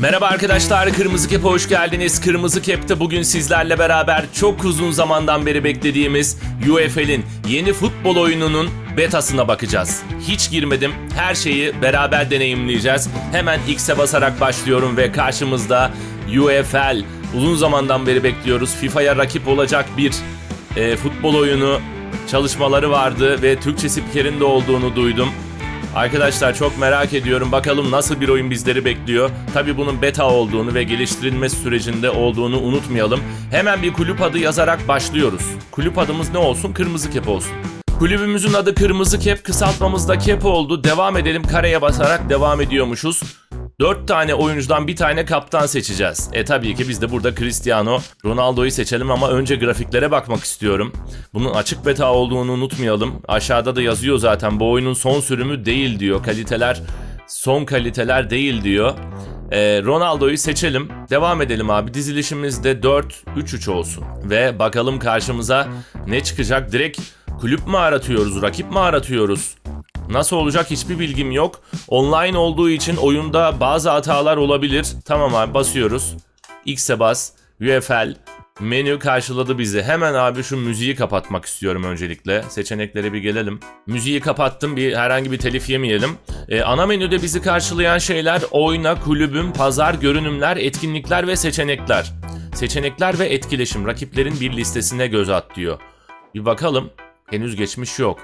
Merhaba arkadaşlar, Kırmızı Kep'e hoş geldiniz. Kırmızı Kep'te bugün sizlerle beraber çok uzun zamandan beri beklediğimiz UFL'in yeni futbol oyununun betasına bakacağız. Hiç girmedim, her şeyi beraber deneyimleyeceğiz. Hemen X'e basarak başlıyorum ve karşımızda UFL. Uzun zamandan beri bekliyoruz. FIFA'ya rakip olacak bir e, futbol oyunu çalışmaları vardı ve Türkçe spikerin de olduğunu duydum. Arkadaşlar çok merak ediyorum bakalım nasıl bir oyun bizleri bekliyor. Tabi bunun beta olduğunu ve geliştirilme sürecinde olduğunu unutmayalım. Hemen bir kulüp adı yazarak başlıyoruz. Kulüp adımız ne olsun? Kırmızı Kep olsun. Kulübümüzün adı Kırmızı Kep, kısaltmamız da Kep oldu. Devam edelim kareye basarak devam ediyormuşuz. 4 tane oyuncudan bir tane kaptan seçeceğiz. E tabii ki biz de burada Cristiano Ronaldo'yu seçelim ama önce grafiklere bakmak istiyorum. Bunun açık beta olduğunu unutmayalım. Aşağıda da yazıyor zaten bu oyunun son sürümü değil diyor. Kaliteler son kaliteler değil diyor. E, Ronaldo'yu seçelim. Devam edelim abi. Dizilişimizde 4-3-3 olsun. Ve bakalım karşımıza ne çıkacak. Direkt kulüp mü aratıyoruz, rakip mi aratıyoruz? Nasıl olacak hiçbir bilgim yok. Online olduğu için oyunda bazı hatalar olabilir. Tamam abi basıyoruz. X'e bas. UFL. Menü karşıladı bizi. Hemen abi şu müziği kapatmak istiyorum öncelikle. Seçeneklere bir gelelim. Müziği kapattım. Bir herhangi bir telif yemeyelim. Ee, ana menüde bizi karşılayan şeyler oyna, kulübüm, pazar, görünümler, etkinlikler ve seçenekler. Seçenekler ve etkileşim. Rakiplerin bir listesine göz at diyor. Bir bakalım. Henüz geçmiş yok.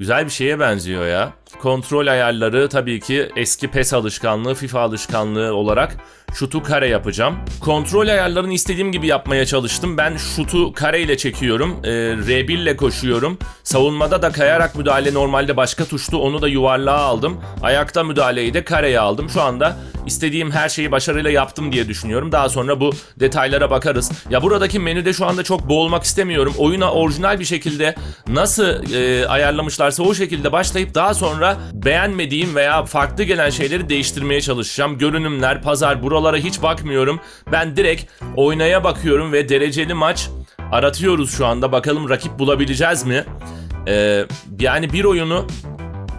Güzel bir şeye benziyor ya. Kontrol ayarları tabii ki eski PES alışkanlığı, FIFA alışkanlığı olarak şutu kare yapacağım. Kontrol ayarlarını istediğim gibi yapmaya çalıştım. Ben şutu kare ile çekiyorum. Ee, R1 ile koşuyorum. Savunmada da kayarak müdahale normalde başka tuştu. Onu da yuvarlığa aldım. Ayakta müdahaleyi de kareye aldım. Şu anda istediğim her şeyi başarıyla yaptım diye düşünüyorum. Daha sonra bu detaylara bakarız. Ya buradaki menüde şu anda çok boğulmak istemiyorum. Oyuna orijinal bir şekilde nasıl e, ayarlamışlarsa o şekilde başlayıp daha sonra beğenmediğim veya farklı gelen şeyleri değiştirmeye çalışacağım. Görünümler, pazar buralara hiç bakmıyorum. Ben direkt oynaya bakıyorum ve dereceli maç aratıyoruz şu anda. Bakalım rakip bulabileceğiz mi? Ee, yani bir oyunu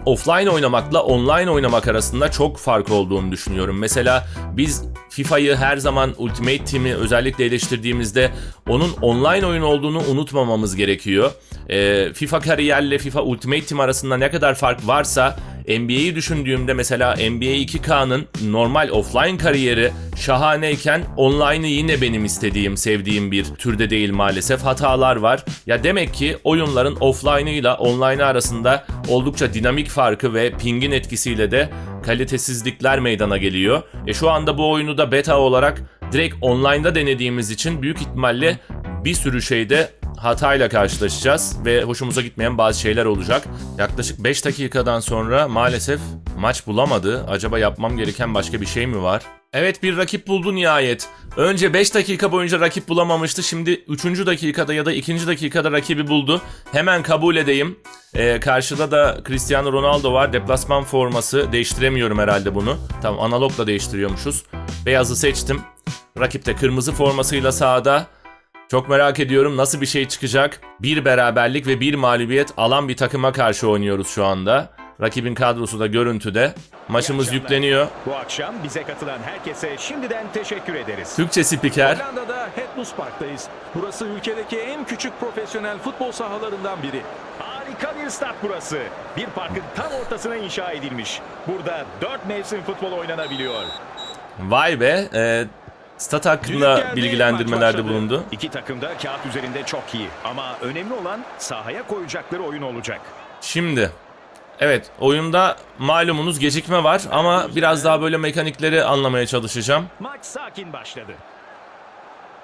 offline oynamakla online oynamak arasında çok fark olduğunu düşünüyorum. Mesela biz FIFA'yı her zaman Ultimate Team'i özellikle eleştirdiğimizde onun online oyun olduğunu unutmamamız gerekiyor. Ee, FIFA kariyerle FIFA Ultimate Team arasında ne kadar fark varsa NBA'yi düşündüğümde mesela NBA 2K'nın normal offline kariyeri şahaneyken online'ı yine benim istediğim, sevdiğim bir türde değil maalesef. Hatalar var. Ya demek ki oyunların offline'ıyla online arasında oldukça dinamik farkı ve pingin etkisiyle de kalitesizlikler meydana geliyor. E şu anda bu oyunu da beta olarak direkt online'da denediğimiz için büyük ihtimalle bir sürü şeyde hatayla karşılaşacağız ve hoşumuza gitmeyen bazı şeyler olacak. Yaklaşık 5 dakikadan sonra maalesef maç bulamadı. Acaba yapmam gereken başka bir şey mi var? Evet bir rakip buldu nihayet. Önce 5 dakika boyunca rakip bulamamıştı. Şimdi 3. dakikada ya da 2. dakikada rakibi buldu. Hemen kabul edeyim. Ee, karşıda da Cristiano Ronaldo var. Deplasman forması. Değiştiremiyorum herhalde bunu. Tamam analogla değiştiriyormuşuz. Beyazı seçtim. Rakip de kırmızı formasıyla sahada. Çok merak ediyorum nasıl bir şey çıkacak. Bir beraberlik ve bir mağlubiyet alan bir takıma karşı oynuyoruz şu anda. Rakibin kadrosu da görüntüde. Maçımız yükleniyor. Bu akşam bize katılan herkese şimdiden teşekkür ederiz. Türkçe spiker. Hollanda'da Hetbus Park'tayız. Burası ülkedeki en küçük profesyonel futbol sahalarından biri. Harika bir stat burası. Bir parkın tam ortasına inşa edilmiş. Burada dört mevsim futbol oynanabiliyor. Vay be. E, stat hakkında bilgilendirmelerde bulundu. İki takım da kağıt üzerinde çok iyi. Ama önemli olan sahaya koyacakları oyun olacak. Şimdi evet oyunda malumunuz gecikme var ama biraz daha böyle mekanikleri anlamaya çalışacağım. Maç sakin başladı.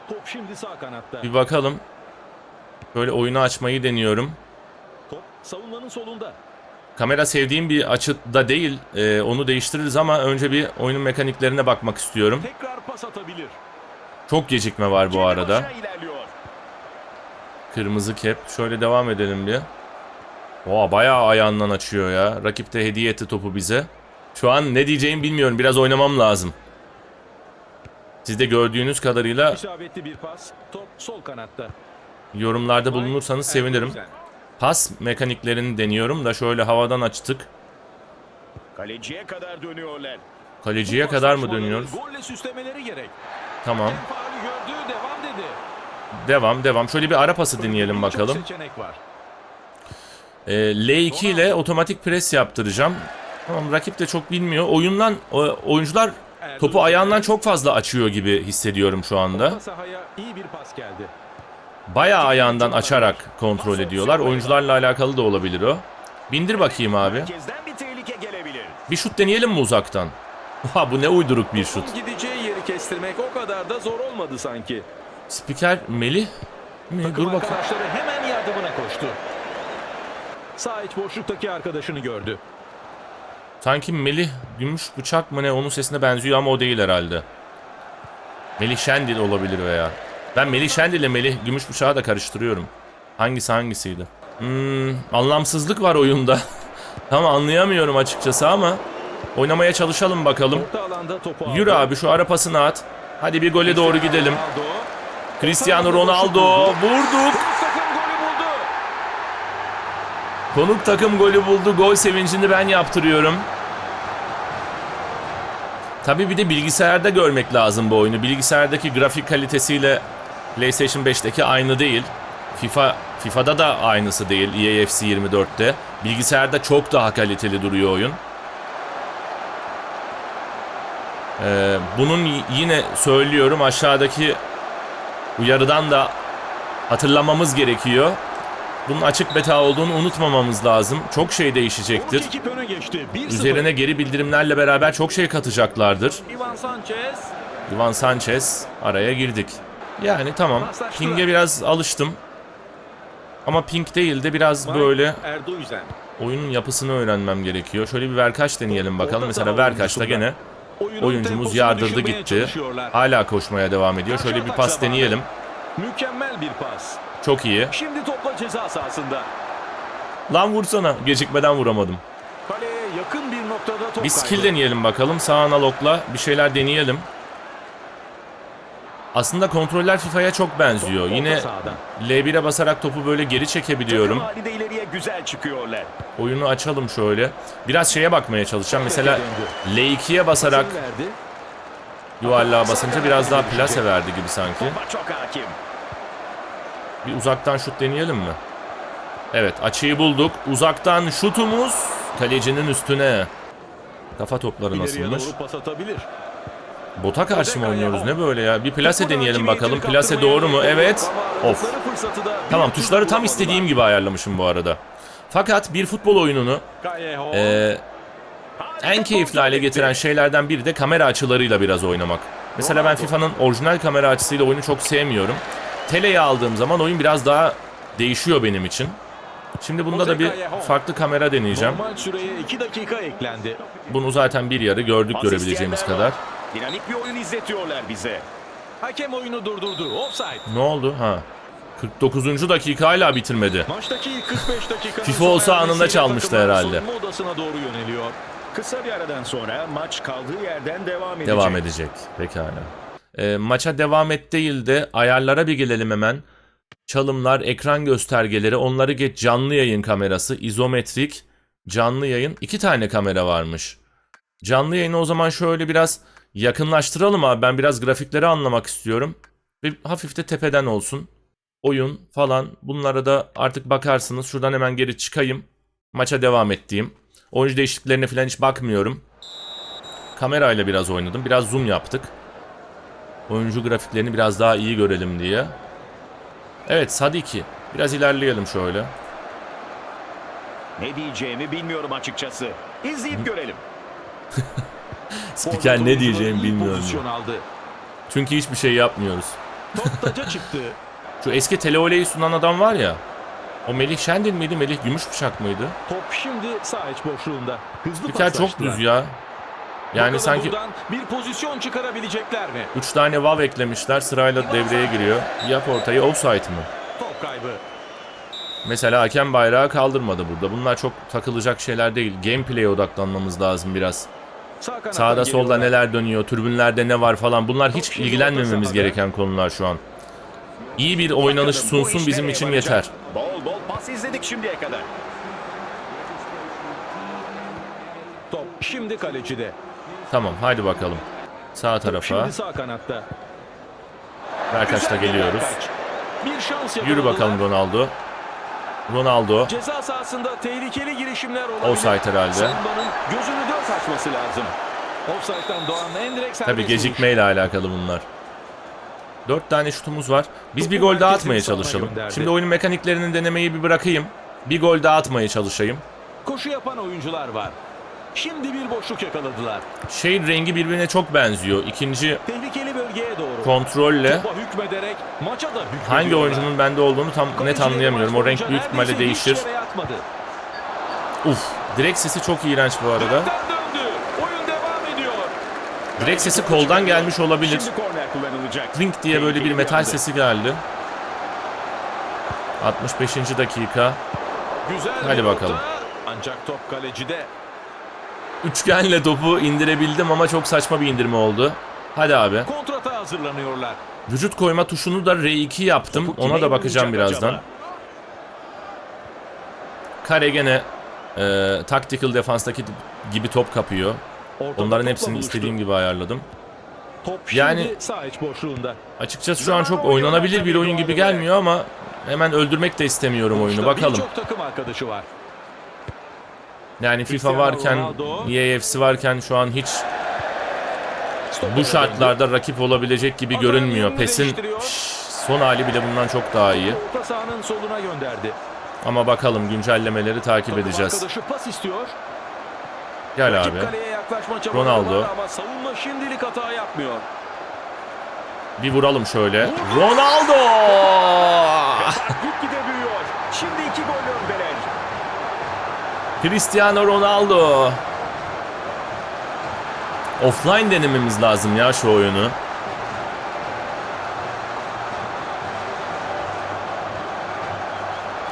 Top şimdi sağ kanatta. Bir bakalım. Böyle oyunu açmayı deniyorum. Top savunmanın solunda. Kamera sevdiğim bir açıda değil. e, onu değiştiririz ama önce bir oyunun mekaniklerine bakmak istiyorum. Tekrar pas atabilir. Çok gecikme var bu arada. Kırmızı kep. Şöyle devam edelim bir. Oha bayağı ayağından açıyor ya. Rakip de hediye etti topu bize. Şu an ne diyeceğimi bilmiyorum. Biraz oynamam lazım. Siz de gördüğünüz kadarıyla İsabetli bir pas. Top sol kanatta. yorumlarda bulunursanız sevinirim. Pas mekaniklerini deniyorum da şöyle havadan açtık. Kaleciye kadar dönüyorlar. Kaleciye Bu kadar mı dönüyoruz? Golle süslemeleri gerek. Tamam. Gördü devam dedi. Devam devam. Şöyle bir ara pası dinleyelim Birçok bakalım. var. Ee, L2 ile otomatik pres yaptıracağım. Tamam rakip de çok bilmiyor. Oyundan oyuncular topu ayağından çok fazla açıyor gibi hissediyorum şu anda. İyi bir pas geldi. Bayağı ayağından açarak kontrol ediyorlar. Oyuncularla alakalı da olabilir o. Bindir bakayım abi. Bir şut deneyelim mi uzaktan? Ha bu ne uyduruk bir şut. Gideceği yeri kestirmek o kadar da zor olmadı sanki. Spiker Melih mi? Takım Dur bakalım. arkadaşları hemen yardımına koştu. Sağ iç boşluktaki arkadaşını gördü. Sanki Melih gümüş bıçak mı ne onun sesine benziyor ama o değil herhalde. Melih Şendil olabilir veya. Ben Melih Şendil ile Melih gümüş bıçağı da karıştırıyorum. Hangisi hangisiydi? Hmm, anlamsızlık var oyunda. Tam anlayamıyorum açıkçası ama oynamaya çalışalım bakalım. Yürü abi şu ara pasını at. Hadi bir gole doğru gidelim. Cristiano Ronaldo vurduk. Konuk takım golü buldu. Gol sevincini ben yaptırıyorum. Tabii bir de bilgisayarda görmek lazım bu oyunu. Bilgisayardaki grafik kalitesiyle PlayStation 5'teki aynı değil. FIFA FIFA'da da aynısı değil. EAFC 24'te. Bilgisayarda çok daha kaliteli duruyor oyun. Ee, bunun yine söylüyorum aşağıdaki uyarıdan da hatırlamamız gerekiyor. Bunun açık beta olduğunu unutmamamız lazım. Çok şey değişecektir. Ekip öne geçti. 1-0. Üzerine geri bildirimlerle beraber çok şey katacaklardır. Ivan Sanchez. Ivan Sanchez araya girdik. Yani tamam. Ping'e biraz alıştım. Ama ping değil de biraz böyle oyunun yapısını öğrenmem gerekiyor. Şöyle bir verkaç deneyelim bakalım. Mesela verkaçta gene oyuncumuz yardırdı gitti. Hala koşmaya devam ediyor. Şöyle bir pas deneyelim. Mükemmel bir pas. Çok iyi. Şimdi topla ceza sahasında. Lan vursana. Gecikmeden vuramadım. Kaleye yakın bir noktada top Bir skill deneyelim bakalım. Sağ analogla bir şeyler deneyelim. Aslında kontroller FIFA'ya çok benziyor. Yine sahadan. L1'e basarak topu böyle geri çekebiliyorum. Takım halinde ileriye güzel çıkıyorlar. Oyunu açalım şöyle. Biraz şeye bakmaya çalışacağım. Mesela L2'ye basarak yuvarlığa basınca biraz daha plase verdi gibi sanki. Bir uzaktan şut deneyelim mi? Evet açıyı bulduk. Uzaktan şutumuz kalecinin üstüne. Kafa topları nasılmış? Bota karşı mı oynuyoruz? Ne böyle ya? Bir plase deneyelim bakalım. Plase doğru mu? Evet. Of. Tamam tuşları tam istediğim gibi ayarlamışım bu arada. Fakat bir futbol oyununu eee, en keyifli hale getiren şeylerden biri de kamera açılarıyla biraz oynamak. Mesela ben FIFA'nın orijinal kamera açısıyla oyunu çok sevmiyorum. Tele'ye aldığım zaman oyun biraz daha değişiyor benim için. Şimdi bunda da bir farklı kamera deneyeceğim. Normal süreye 2 dakika eklendi. Bunu zaten bir yarı gördük görebileceğimiz kadar. Dinamik bir oyun izletiyorlar bize. Hakem oyunu durdurdu. Offside. Ne oldu? Ha. 49. dakika hala bitirmedi. Maçtaki ilk 45 dakika. FIFA olsa anında çalmıştı herhalde. Odasına doğru yöneliyor. Kısa bir aradan sonra maç kaldığı yerden devam edecek. Devam edecek. Pekala. Ee, maça devam et değil de ayarlara bir gelelim hemen. Çalımlar, ekran göstergeleri, onları geç canlı yayın kamerası, izometrik, canlı yayın. iki tane kamera varmış. Canlı yayını o zaman şöyle biraz yakınlaştıralım abi. Ben biraz grafikleri anlamak istiyorum. Bir hafif de tepeden olsun. Oyun falan bunlara da artık bakarsınız. Şuradan hemen geri çıkayım. Maça devam ettiğim. Oyuncu değişikliklerine falan hiç bakmıyorum. Kamerayla biraz oynadım. Biraz zoom yaptık. Oyuncu grafiklerini biraz daha iyi görelim diye. Evet Sadiki. Biraz ilerleyelim şöyle. Ne diyeceğimi bilmiyorum açıkçası. İzleyip görelim. Spiker ne diyeceğimi bilmiyorum. Çünkü hiçbir şey yapmıyoruz. Top çıktı. Şu eski televoleyi sunan adam var ya. O Melih Şendil miydi? Melih Gümüşbıçak mıydı? Top şimdi sağ iç boşluğunda. Hızlı Spiker çok düz ya. Yani sanki bir pozisyon çıkarabilecekler mi? 3 tane vav eklemişler sırayla devreye giriyor. Yap ortayı offside mı? Top kaybı. Mesela hakem bayrağı kaldırmadı burada. Bunlar çok takılacak şeyler değil. Gameplay'e odaklanmamız lazım biraz. Sağda solda neler dönüyor, tribünlerde ne var falan. Bunlar hiç ilgilenmememiz gereken konular şu an. İyi bir oynanış sunsun bizim için yeter. Bol bol pas izledik şimdiye kadar. Top şimdi kalecide. Tamam haydi bakalım. Sağ tarafa. Şimdi sağ kanatta. Berkaç'ta geliyoruz. Berkaç. Bir şans Yürü bakalım Ronaldo. Ronaldo. Ceza sahasında tehlikeli girişimler olabilir. Offside herhalde. Savunmanın gözünü dört açması lazım. Offside'dan doğan en direkt serbest Tabi vuruş. gecikmeyle alakalı bunlar. Dört tane şutumuz var. Biz bir gol daha atmaya çalışalım. Şimdi oyunun mekaniklerini denemeyi bir bırakayım. Bir gol daha atmaya çalışayım. Koşu yapan oyuncular var. Şimdi bir boşluk yakaladılar. Şey rengi birbirine çok benziyor. İkinci Tehlikeli bölgeye doğru. kontrolle maça da hangi oyuncunun bende olduğunu tam net anlayamıyorum. O renk büyük ihtimalle değişir. Uf, direkt sesi çok iğrenç bu arada. Direkt sesi koldan gelmiş olabilir. Clink diye böyle bir metal sesi geldi. 65. dakika. Güzel Hadi bakalım. Ancak top kalecide. Üçgenle topu indirebildim ama çok saçma bir indirme oldu. Hadi abi. Kontrata hazırlanıyorlar. Vücut koyma tuşunu da R2 yaptım. Topu Ona da bakacağım birazdan. acaba? Kare gene e, tactical defanstaki gibi top kapıyor. Ortada Onların hepsini buluştu. istediğim gibi ayarladım. Top Yani- sağ iç boşluğunda. Açıkçası şu an çok oynanabilir bir oyun gibi gelmiyor ama hemen öldürmek de istemiyorum oyunu. Bakalım. Birçok takım arkadaşı var. Yani FIFA varken. EAFC varken şu an hiç bu şartlarda rakip olabilecek gibi görünmüyor. PES'in son hali bile bundan çok daha iyi. Soluna gönderdi. Ama bakalım güncellemeleri takip edeceğiz. Pas istiyor. Gel abi. Ronaldo. savunma şimdilik hata yapmıyor. Bir vuralım şöyle. Ronaldo! Cristiano Ronaldo. Offline denememiz lazım ya şu oyunu.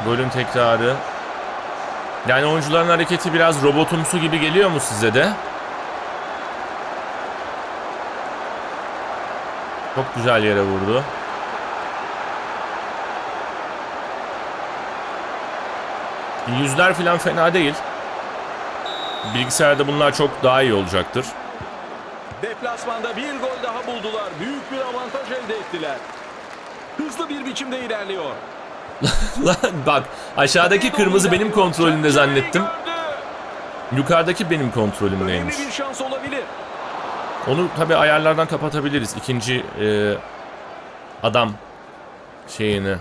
Golün tekrarı. Yani oyuncuların hareketi biraz robotumsu gibi geliyor mu size de? Çok güzel yere vurdu. Yüzler falan fena değil. Bilgisayarda bunlar çok daha iyi olacaktır. Deplasmanda bir gol daha buldular. Büyük bir avantaj elde ettiler. Hızlı bir biçimde ilerliyor. Lan bak aşağıdaki kırmızı benim kontrolümde zannettim. Yukarıdaki benim kontrolümdeymiş. bir şans olabilir. Onu tabi ayarlardan kapatabiliriz. İkinci e, adam şeyini.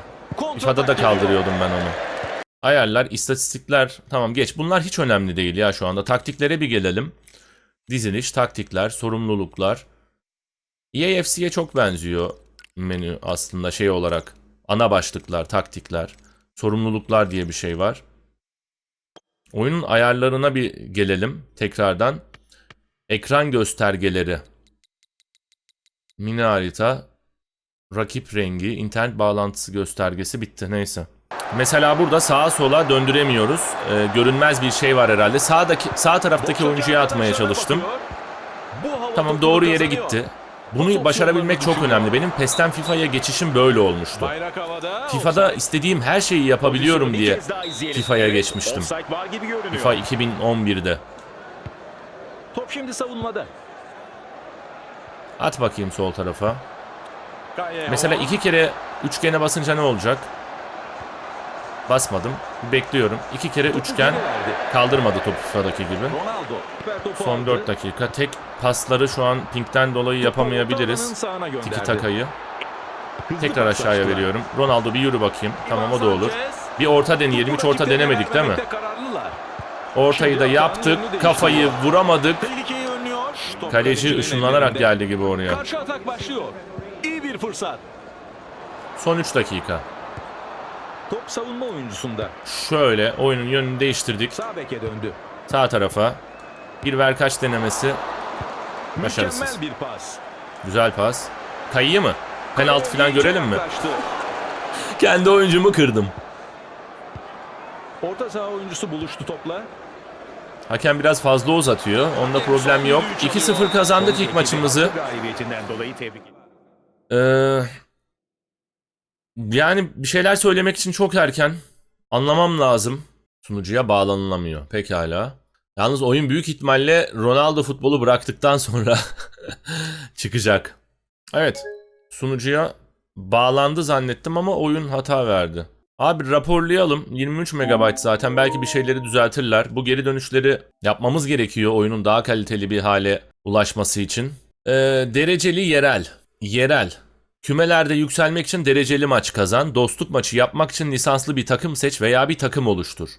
FIFA'da da kaldırıyordum ben onu. Ayarlar, istatistikler tamam geç. Bunlar hiç önemli değil ya şu anda. Taktiklere bir gelelim. Diziliş, taktikler, sorumluluklar. EAFC'ye çok benziyor menü aslında şey olarak. Ana başlıklar, taktikler, sorumluluklar diye bir şey var. Oyunun ayarlarına bir gelelim tekrardan. Ekran göstergeleri. Mini harita, rakip rengi, internet bağlantısı göstergesi bitti neyse. Mesela burada sağa sola döndüremiyoruz. Ee, görünmez bir şey var herhalde. Sağdaki sağ taraftaki oyuncuya atmaya çalıştım. Tamam doğru yere gitti. Bunu başarabilmek çok önemli. Benim PES'ten FIFA'ya geçişim böyle olmuştu. FIFA'da istediğim her şeyi yapabiliyorum diye. FIFA'ya geçmiştim. FIFA 2011'de. Top şimdi savunmada. At bakayım sol tarafa. Mesela iki kere üçgene basınca ne olacak? Basmadım. Bekliyorum. İki kere üçgen kaldırmadı topu FIFA'daki gibi. Son aldı. 4 dakika. Tek pasları şu an pinkten dolayı yapamayabiliriz. Tiki takayı. Tekrar aşağıya veriyorum. Ronaldo bir yürü bakayım. Tamam o da olur. Bir orta deneyelim. Hiç orta denemedik değil mi? Ortayı da yaptık. Kafayı vuramadık. Kaleci ışınlanarak geldi gibi oraya. Karşı atak başlıyor. İyi bir fırsat. Son 3 dakika. Top savunma oyuncusunda. Şöyle oyunun yönünü değiştirdik. Sağ beke döndü. Sağ tarafa. Bir verkaç denemesi. Başarısız. Mükemmel bir pas. Güzel pas. Kayıyı mı? Penaltı falan görelim mi? Kendi oyuncumu kırdım. Orta saha oyuncusu buluştu topla. Hakem biraz fazla uzatıyor. Onda problem yok. 2-0 kazandık ilk maçımızı. Ee, yani bir şeyler söylemek için çok erken. Anlamam lazım. Sunucuya bağlanılamıyor. Pekala. Yalnız oyun büyük ihtimalle Ronaldo futbolu bıraktıktan sonra çıkacak. Evet. Sunucuya bağlandı zannettim ama oyun hata verdi. Abi raporlayalım. 23 MB zaten belki bir şeyleri düzeltirler. Bu geri dönüşleri yapmamız gerekiyor oyunun daha kaliteli bir hale ulaşması için. Ee, dereceli yerel. Yerel. Kümelerde yükselmek için dereceli maç kazan. Dostluk maçı yapmak için lisanslı bir takım seç veya bir takım oluştur.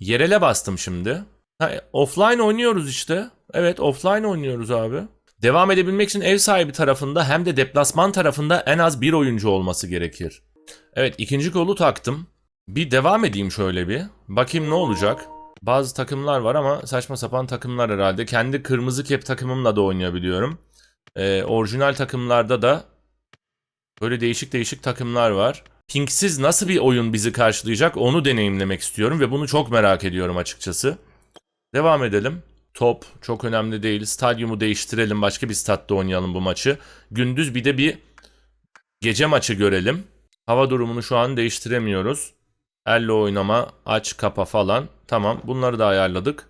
Yerele bastım şimdi. Ha, offline oynuyoruz işte. Evet offline oynuyoruz abi. Devam edebilmek için ev sahibi tarafında hem de deplasman tarafında en az bir oyuncu olması gerekir. Evet ikinci kolu taktım. Bir devam edeyim şöyle bir. Bakayım ne olacak. Bazı takımlar var ama saçma sapan takımlar herhalde. Kendi kırmızı kep takımımla da oynayabiliyorum. Ee, orijinal takımlarda da böyle değişik değişik takımlar var. Pinksiz nasıl bir oyun bizi karşılayacak onu deneyimlemek istiyorum ve bunu çok merak ediyorum açıkçası. Devam edelim. Top çok önemli değil. Stadyumu değiştirelim. Başka bir statta oynayalım bu maçı. Gündüz bir de bir gece maçı görelim. Hava durumunu şu an değiştiremiyoruz. Elle oynama, aç, kapa falan. Tamam bunları da ayarladık.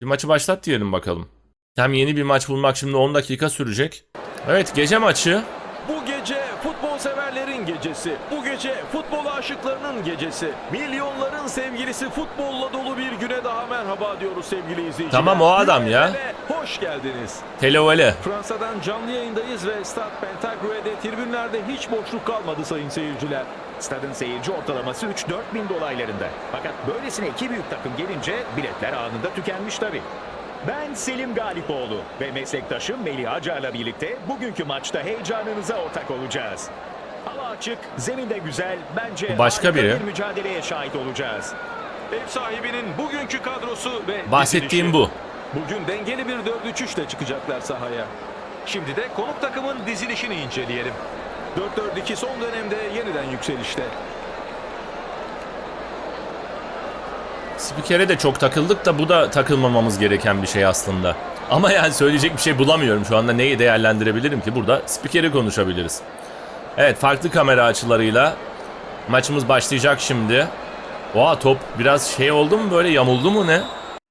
Bir maçı başlat diyelim bakalım. Hem yeni bir maç bulmak şimdi 10 dakika sürecek. Evet gece maçı. Bu gece severlerin gecesi. Bu gece futbol aşıklarının gecesi. Milyonların sevgilisi futbolla dolu bir güne daha merhaba diyoruz sevgili izleyiciler. Tamam, o adam ya. Hoş geldiniz. Telovele. Fransa'dan canlı yayındayız ve Stade Pentagrue'de tribünlerde hiç boşluk kalmadı sayın seyirciler. Stadın seyirci ortalaması 3-4 bin dolaylarında. Fakat böylesine iki büyük takım gelince biletler anında tükenmiş tabii. Ben Selim Galipoğlu ve meslektaşım Melih Acar'la birlikte bugünkü maçta heyecanınıza ortak olacağız. Açık, zemin de güzel. Bence Bu başka biri. bir mücadeleye şahit olacağız. Ev sahibinin bugünkü kadrosu ve Bahsettiğim dizilişi. bu. Bugün dengeli bir 4-3-3 ile çıkacaklar sahaya. Şimdi de konuk takımın dizilişini inceleyelim. 4-4-2 son dönemde yeniden yükselişte. Spikere de çok takıldık da bu da takılmamamız gereken bir şey aslında. Ama yani söyleyecek bir şey bulamıyorum şu anda. Neyi değerlendirebilirim ki? Burada spikeri konuşabiliriz. Evet farklı kamera açılarıyla maçımız başlayacak şimdi. Oha top biraz şey oldu mu böyle yamuldu mu ne?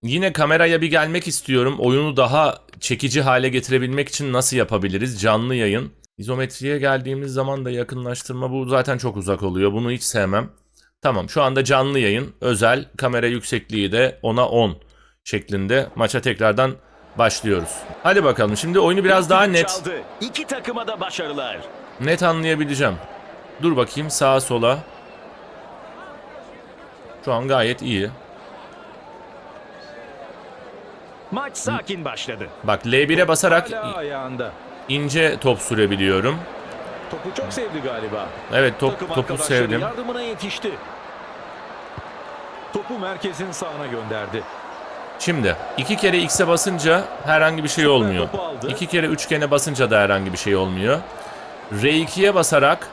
Yine kameraya bir gelmek istiyorum. Oyunu daha çekici hale getirebilmek için nasıl yapabiliriz? Canlı yayın. İzometriye geldiğimiz zaman da yakınlaştırma bu zaten çok uzak oluyor. Bunu hiç sevmem. Tamam şu anda canlı yayın özel kamera yüksekliği de 10'a 10 şeklinde maça tekrardan başlıyoruz. Hadi bakalım şimdi oyunu biraz daha net Çaldı. İki takıma da başarılar. Net anlayabileceğim. Dur bakayım sağa sola. Şu an gayet iyi. Maç sakin başladı. Bak L1'e basarak ince top sürebiliyorum. Topu çok sevdi galiba. Evet top, Takım topu sevdim. Yardımına yetişti. Topu merkezin sağına gönderdi. Şimdi iki kere X'e basınca herhangi bir şey olmuyor. İki kere üçgene basınca da herhangi bir şey olmuyor. R2'ye basarak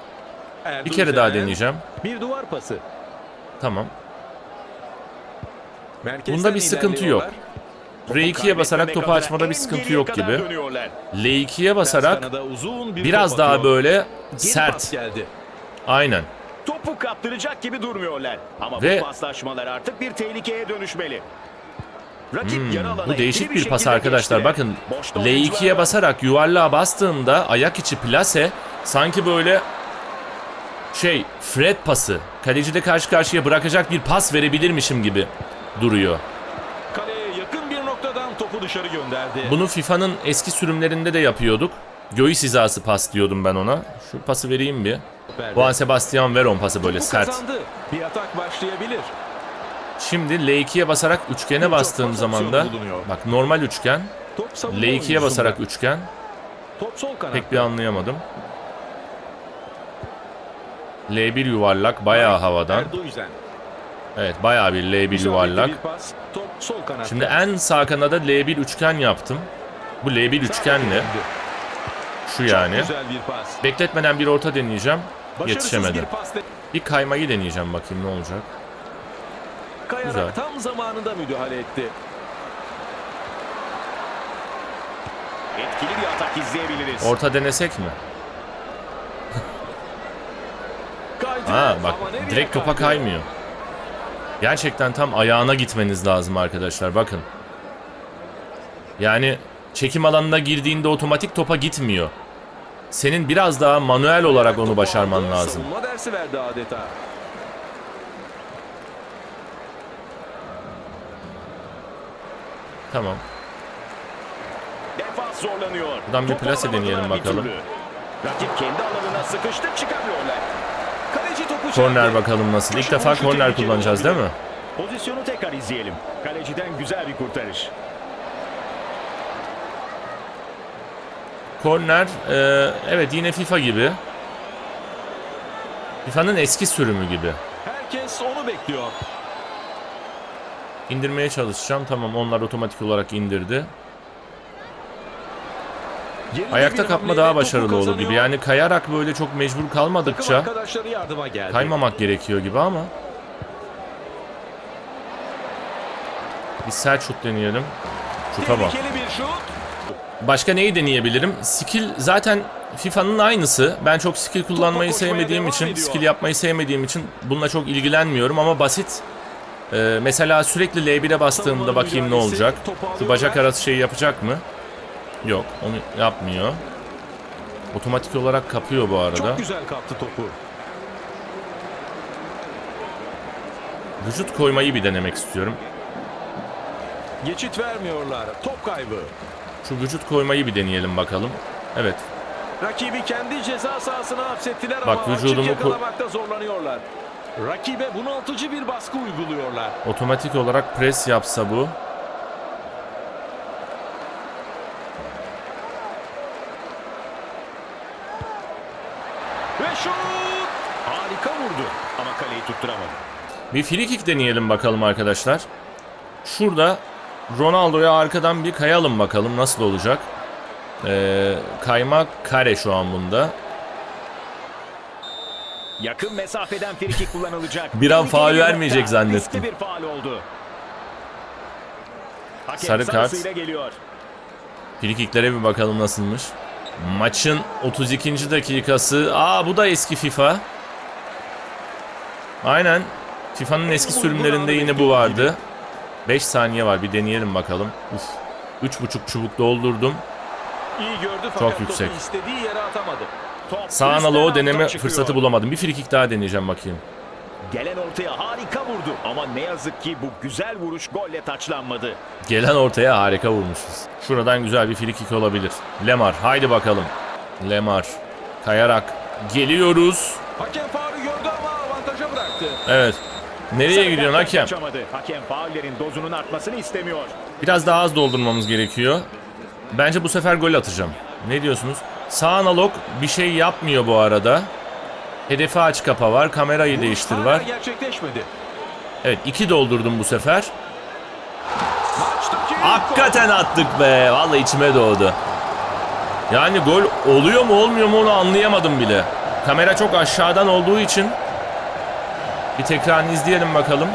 bir kere daha deneyeceğim. Bir duvar pası. Tamam. Merkezden Bunda bir sıkıntı yok. ilerliyorlar. R2'ye basarak topu açmada bir sıkıntı yok gibi. dönüyorlar. L2'ye basarak biraz daha böyle sert. geldi. Aynen. Topu kaptıracak gibi durmuyorlar. Ama Ve- bu paslaşmalar artık bir tehlikeye dönüşmeli. Rakip Hmm, yarı alana bu değişik bir pas arkadaşlar. geçti. Bakın Boşta L2'ye oyuncular var. basarak yuvarlığa bastığımda ayak içi plase sanki böyle şey Fred pası. Kalecide karşı karşıya bırakacak bir pas verebilirmişim gibi duruyor. Kaleye yakın bir noktadan topu dışarı gönderdi. Bunu FIFA'nın eski sürümlerinde de yapıyorduk. Göğüs hizası pas diyordum ben ona. Şu pası vereyim bir. Verdi. Juan Sebastian Veron pası böyle Topu sert. kazandı. Bir atak başlayabilir. Şimdi L2'ye basarak üçgene Birçok bastığım zaman da bulunuyor. bak normal üçgen Top savunma L2'ye oyuncusunda. basarak üçgen Top sol kanat. pek bir anlayamadım. L1 yuvarlak bayağı havadan. Erdoğan. Evet bayağı bir L1 İsabetli yuvarlak. Şimdi en sağ kanada L1 üçgen yaptım. Bu L1 üçgen ne? Şu yani. Bekletmeden bir orta deneyeceğim. Yetişemedim. Bir kaymayı deneyeceğim bakayım ne olacak. Kayarak Güzel. tam zamanında müdahale etti. Etkili bir atak izleyebiliriz. Orta denesek mi? Ha bak direkt topa kaymıyor. Gerçekten tam ayağına gitmeniz lazım arkadaşlar bakın. Yani çekim alanına girdiğinde otomatik topa gitmiyor. Senin biraz daha manuel olarak onu başarman lazım. Savunma dersi verdi adeta. Tamam. Defans zorlanıyor. Buradan bir plase deneyelim bakalım. Rakip kendi alanına sıkıştık çıkamıyorlar. Kaleci topu Korner bakalım nasıl. İlk defa korner kullanacağız değil mi? Pozisyonu tekrar izleyelim. Kaleciden güzel bir kurtarış. Korner e, evet yine FIFA gibi. FIFA'nın eski sürümü gibi. Herkes onu bekliyor. İndirmeye çalışacağım. Tamam onlar otomatik olarak indirdi. Ayakta kapma daha başarılı olur gibi. Yani kayarak böyle çok mecbur kalmadıkça kaymamak gerekiyor gibi ama. Bir sert şut deneyelim. Şuta bak. Başka neyi deneyebilirim? Skill zaten FIFA'nın aynısı. Ben çok skill kullanmayı sevmediğim için, skill yapmayı sevmediğim için bununla çok ilgilenmiyorum ama basit. Ee, mesela sürekli L1'e bastığımda bakayım ne olacak. Şu bacak arası şeyi yapacak mı? Yok, onu yapmıyor. Otomatik olarak kapıyor bu arada. Çok güzel kaptı topu. Vücut koymayı bir denemek istiyorum. Geçit vermiyorlar. Top kaybı. Şu vücut koymayı bir deneyelim bakalım. Evet, Rakibi kendi ceza sahasına hapsettiler Bak, ama vücudumu açık yakalamakta zorlanıyorlar. Rakibe bunaltıcı bir baskı uyguluyorlar. otomatik olarak pres yapsa bu. Ve şut! Harika vurdu ama kaleyi tutturamadı. Bir free kick deneyelim bakalım arkadaşlar. Şurada Ronaldo'ya arkadan bir kayalım bakalım nasıl olacak. Ee, kayma kare şu an bunda. Yakın mesafeden frikik kullanılacak. Bir an faul vermeyecek zannettim. Bir faul oldu. Hakem Sarı kart. geliyor. Free kicklere bir bakalım nasılmış. Maçın 32. dakikası. Aa bu da eski FIFA. Aynen. FIFA'nın eski sürümlerinde yine bu vardı. 5 saniye var bir deneyelim bakalım. Uf. 3.5 çubuk doldurdum. İyi gördü fakat topu yüksek. istediği yere atamadı. Sağ alta deneme fırsatı bulamadım. Bir free kick daha deneyeceğim bakayım. Gelen ortaya harika vurdu ama ne yazık ki bu güzel vuruş golle taçlanmadı. Gelen ortaya harika vurmuşuz. Şuradan güzel bir free kick olabilir. Lemar haydi bakalım. Lemar kayarak geliyoruz. Hakem faulü gördü ama avantaja bıraktı. Evet. Nereye Sarı gidiyorsun hakem? kaçamadı. Hakem faullerin dozunun artmasını istemiyor. Biraz daha az doldurmamız gerekiyor. Bence bu sefer gol atacağım. Ne diyorsunuz? Sağ analog bir şey yapmıyor bu arada. Hedefe aç kapa var. Kamerayı değiştir var. gerçekleşmedi. Evet iki doldurdum bu sefer. Hakikaten attık be. Vallahi içime doğdu. Yani gol oluyor mu olmuyor mu onu anlayamadım bile. Kamera çok aşağıdan olduğu için bir tekrarını izleyelim bakalım.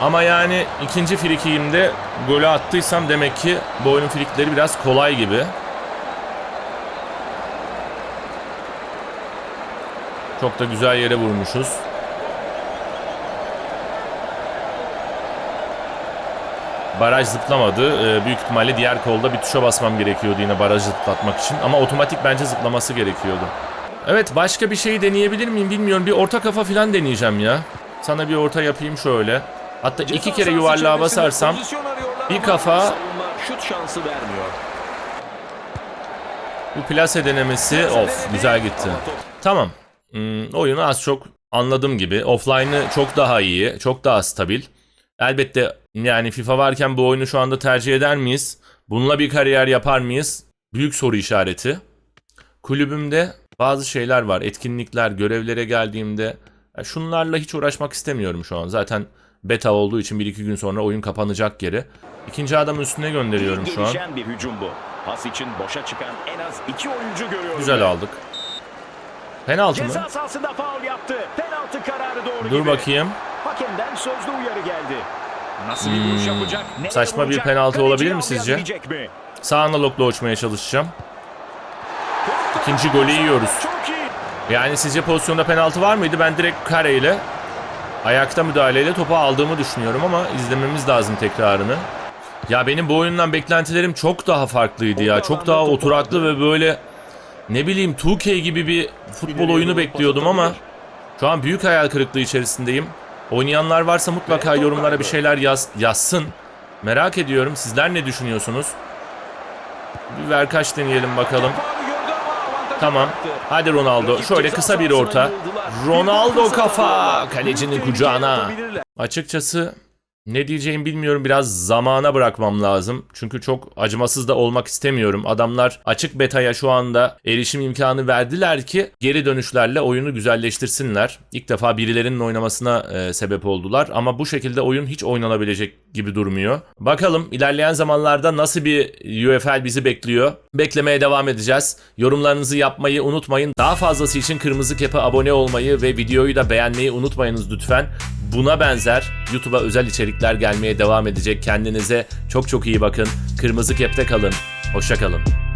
Ama yani ikinci frikiyimde golü attıysam demek ki bu oyunun frikleri biraz kolay gibi. Çok da güzel yere vurmuşuz. Baraj zıplamadı. Ee, büyük ihtimalle diğer kolda bir tuşa basmam gerekiyordu yine barajı zıplatmak için. Ama otomatik bence zıplaması gerekiyordu. Evet başka bir şey deneyebilir miyim bilmiyorum. Bir orta kafa falan deneyeceğim ya. Sana bir orta yapayım şöyle. Hatta Ceza iki kere yuvarlığa basarsam bir kafa- şut şansı vermiyor. bu plase denemesi of güzel gitti. Tamam. Hmm, oyunu az çok anladığım gibi. Offline'ı çok daha iyi, çok daha stabil. Elbette yani FIFA varken bu oyunu şu anda tercih eder miyiz? Bununla bir kariyer yapar mıyız? Büyük soru işareti. Kulübümde bazı şeyler var. Etkinlikler, görevlere geldiğimde şunlarla hiç uğraşmak istemiyorum şu an. Zaten beta olduğu için bir iki gün sonra oyun kapanacak geri. İkinci adamın üstüne gönderiyorum şu an. bir hücum bu. Pas için boşa çıkan en az iki oyuncu görüyorum. Güzel aldık. Penaltı mı? Ceza sahasında faul yaptı. Penaltı kararı doğru Dur gibi. bakayım. Hakemden sözlü uyarı geldi. Nasıl bir vuruş yapacak? Nereye Hmm, saçma bir vuracak? penaltı olabilir mi sizce? avlayabilecek mi? Sağ analogla uçmaya çalışacağım. İkinci golü yiyoruz. Çok iyi. Yani sizce pozisyonda penaltı var mıydı? Ben direkt kareyle ayakta müdahaleyle topu aldığımı düşünüyorum ama izlememiz lazım tekrarını. Ya benim bu oyundan beklentilerim çok daha farklıydı ya. Çok daha oturaklı ve böyle ne bileyim 2K gibi bir futbol oyunu bekliyordum ama şu an büyük hayal kırıklığı içerisindeyim. Oynayanlar varsa mutlaka yorumlara bir şeyler yaz, yazsın. Merak ediyorum. Sizler ne düşünüyorsunuz? Bir verkaç deneyelim bakalım. Tamam. Hadi Ronaldo. Şöyle kısa bir orta. Ronaldo kafa. Kalecinin kucağına. Açıkçası ne diyeceğimi bilmiyorum. Biraz zamana bırakmam lazım. Çünkü çok acımasız da olmak istemiyorum. Adamlar açık betaya şu anda erişim imkanı verdiler ki geri dönüşlerle oyunu güzelleştirsinler. İlk defa birilerinin oynamasına e, sebep oldular ama bu şekilde oyun hiç oynanabilecek gibi durmuyor. Bakalım ilerleyen zamanlarda nasıl bir UFL bizi bekliyor. Beklemeye devam edeceğiz. Yorumlarınızı yapmayı unutmayın. Daha fazlası için Kırmızı Kep'e abone olmayı ve videoyu da beğenmeyi unutmayınız lütfen. Buna benzer YouTube'a özel içerikler gelmeye devam edecek. Kendinize çok çok iyi bakın. Kırmızı Kep'te kalın. Hoşça kalın.